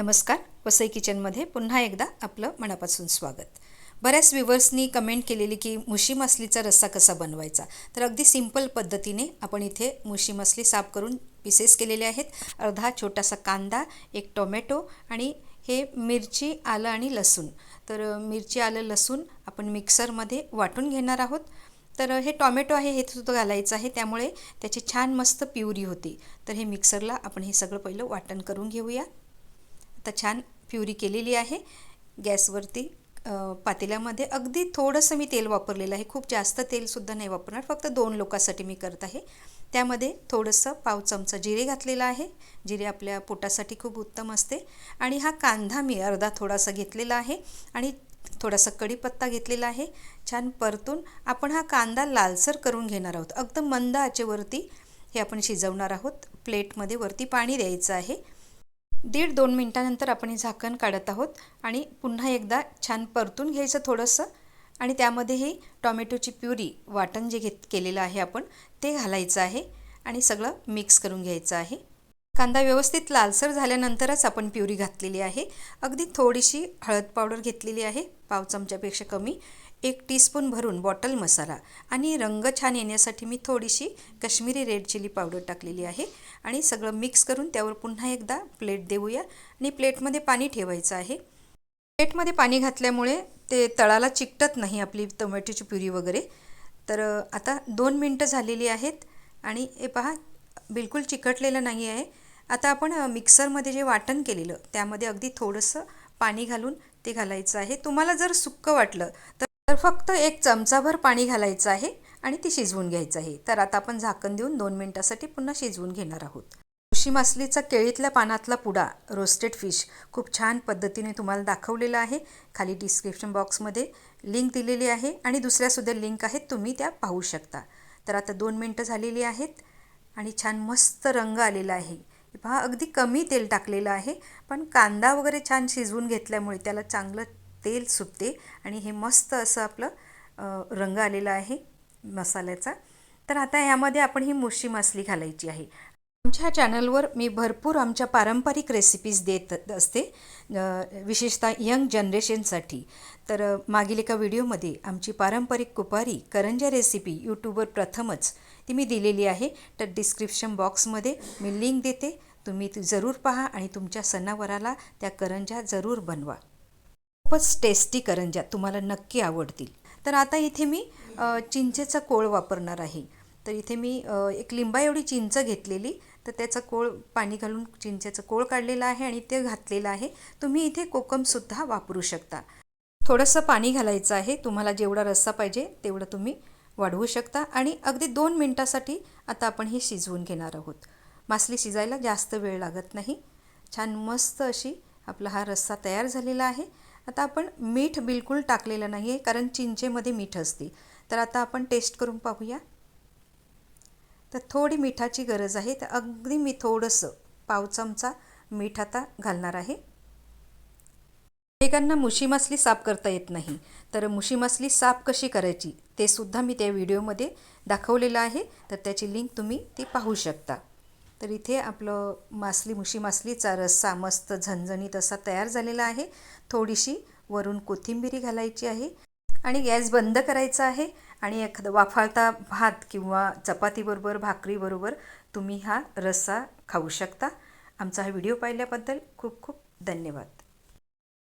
नमस्कार. वसई किचनमध्ये पुन्हा एकदा आपलं मनापासून स्वागत. बऱ्याच व्ह्युवर्सनी कमेंट केलेली की मुशी मसलीचा रस्सा कसा बनवायचा? तर अगदी सिंपल पद्धतीने आपण इथे मुशी मसली साफ करून पीसेस केलेले आहेत. अर्धा छोटासा कांदा एक टोमॅटो आणि हे मिरची आलं आणि लसूण. तर मिरची आलं लसूण आपण मिक्सरमध्ये वाटून घेणार आहोत. तर हे टॉमॅटो आहे हे सुद्धा घालायचं आहे. त्यामुळे त्याची छान मस्त प्युरी होती. तर हे मिक्सरला आपण हे सगळं पहिलं वाटण करून घेऊया. आता छान प्युरी केलेली आहे. गॅसवरती पातेल्यामध्ये. अगदी थोडंसं मी तेल वापरलेलं आहे. खूप जास्त तेलसुद्धा नाही वापरणार. फक्त दोन लोकांसाठी मी करत आहे. त्यामध्ये थोडंसं पाव चमचा जिरे घातलेलं आहे. जिरे आपल्या पोटासाठी खूप उत्तम असते. आणि हा कांदा मी अर्धा थोडासा घेतलेला आहे. आणि थोडासा कढीपत्ता घेतलेला आहे. छान परतून आपण हा कांदा लालसर करून घेणार आहोत. अगदी मंद आचेवरती हे आपण शिजवणार आहोत. प्लेटमध्ये वरती पाणी द्यायचं आहे. दीड दोन मिनटानंतर आपण हे झाकण काढत आहोत आणि पुन्हा एकदा छान परतून घ्यायचं थोडंसं आणि त्यामध्ये ही टॉमॅटोची प्युरी वाटण जे घेत केलेलं आहे आपण ते घालायचं आहे आणि सगळं मिक्स करून घ्यायचं आहे. कांदा व्यवस्थित लालसर झाल्यानंतरच आपण प्युरी घातलेली आहे. अगदी थोडीशी हळद पावडर घेतलेली आहे पाव चमच्यापेक्षा कमी एक टीस्पून भरून बॉटल मसाला आणि रंग छान येण्यासाठी मी थोडीशी कश्मीरी रेड चिली पावडर टाकलेली आहे. आणि सगळं मिक्स करून त्यावर पुन्हा एकदा प्लेट देऊया. आणि प्लेटमध्ये पाणी ठेवायचं आहे. प्लेटमध्ये पाणी घातल्यामुळे ते तळाला चिकटत नाही आपली टोमॅटोची प्युरी वगैरे. तर आता दोन मिनटं झालेली आहेत आणि हे पहा बिलकुल चिकटलेलं नाही आहे. आता आपण मिक्सरमध्ये जे वाटण केलेलं त्यामध्ये अगदी थोडंसं पाणी घालून ते घालायचं आहे. तुम्हाला जर सुक्कं वाटलं तर फक्त एक चमचाभर पाणी घालायचं आहे. आणि ती शिजवून घ्यायचं आहे. तर आता आपण झाकण देऊन दोन मिनटासाठी पुन्हा शिजवून घेणार आहोत. उशी मासलीचा केळीतल्या पानातला पुडा रोस्टेड फिश खूप छान पद्धतीने तुम्हाला दाखवलेला आहे. खाली डिस्क्रिप्शन बॉक्समध्ये लिंक दिलेली आहे आणि दुसऱ्यासुद्धा लिंक आहेत तुम्ही त्या पाहू शकता. तर आता दोन मिनटं झालेली आहेत आणि छान मस्त रंग आलेला आहे. पहा अगदी कमी तेल टाकलेलं आहे पण कांदा वगैरे छान शिजवून घेतल्यामुळे त्याला चांगलं तेल सुटते आणि हे मस्त असं आपलं रंग आलेला आहे. मसाल्याचा. तर आता ह्यामध्ये आपण ही मुशी मासली घालायची आहे. आमच्या चॅनलवर मी भरपूर आमच्या पारंपरिक रेसिपीज देत असते विशेषतः यंग जनरेशनसाठी. तर मागील एका व्हिडिओमध्ये आमची पारंपरिक कुपारी करंजा रेसिपी यूट्यूबवर प्रथमच ती मी दिलेली आहे. तर डिस्क्रिप्शन बॉक्समध्ये मी लिंक देते. तुम्ही ती जरूर पहा आणि तुमच्या सणावराला त्या करंजा जरूर बनवा. खूपच टेस्टी करंज्या तुम्हाला नक्की आवडतील. तर आता इथे मी चिंचेचा कोळ वापरणार आहे. तर इथे मी एक लिंबा एवढी चिंच घेतलेली तर त्याचा कोळ पाणी घालून चिंचेचं कोळ काढलेलं आहे आणि ते घातलेलं आहे. तुम्ही इथे कोकमसुद्धा वापरू शकता. थोडंसं पाणी घालायचं आहे. तुम्हाला जेवढा रस्सा पाहिजे तेवढं तुम्ही वाढवू शकता. आणि अगदी दोन मिनटासाठी आता आपण हे शिजवून घेणार आहोत. मासली शिजायला जास्त वेळ लागत नाही. छान मस्त अशी आपला हा रस्सा तयार झालेला आहे. आता आपण मीठ बिलकुल टाकलेलं नाही आहे कारण चिंचेमध्ये मीठ असते. तर आता आपण टेस्ट करून पाहूया. तर थोडी मिठाची गरज आहे तर अगदी मी थोडंसं पाव चमचा मीठ आता घालणार आहे. अनेकांना मुशी मासली साफ करता येत नाही तर मुशी मासली साफ कशी करायची ते सुद्धा मी त्या व्हिडिओमध्ये दाखवलेलं आहे. तर त्याची लिंक तुम्ही ती पाहू शकता. तर इथे आपलं मासली मुशी मासलीचा रस्सा मस्त झणझणीत असा तयार झालेला आहे. थोडीशी वरून कोथिंबिरी घालायची आहे आणि गॅस बंद करायचा आहे आणि एखादं वाफाळता भात किंवा चपातीबरोबर भाकरीबरोबर तुम्ही हा रस्सा खाऊ शकता. आमचा हा व्हिडिओ पाहिल्याबद्दल खूप खूप धन्यवाद.